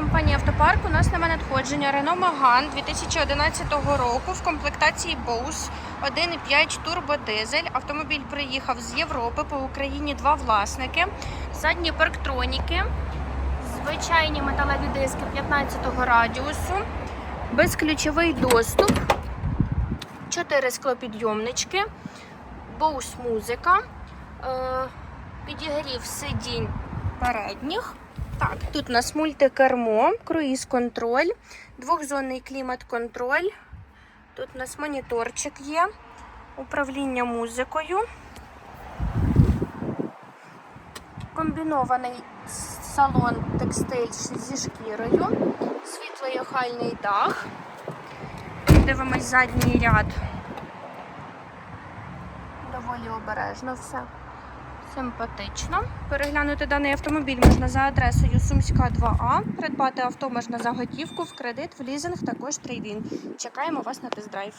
компанії Автопарк. У нас немає надходження Renault Megane 2011 року в комплектації Bose 1,5 турбодизель. Автомобіль приїхав з Європи по Україні два власники. Задні парктроніки, звичайні металеві диски 15 радіусу, безключовий доступ, 4 склопідйомнички, Bose музика, е, підігрів сидінь передніх. Так, тут у нас мультикермо, круїз-контроль, двохзонний клімат-контроль. Тут у нас моніторчик є, управління музикою. Комбінований салон текстиль зі шкірою, світлий охальний дах. Дивимось задній ряд. Доволі обережно все. Симпатично. Переглянути даний автомобіль можна за адресою Сумська 2А. Придбати авто можна за готівку, в кредит, в лізинг, також трейдинг. Чекаємо вас на тест-драйв.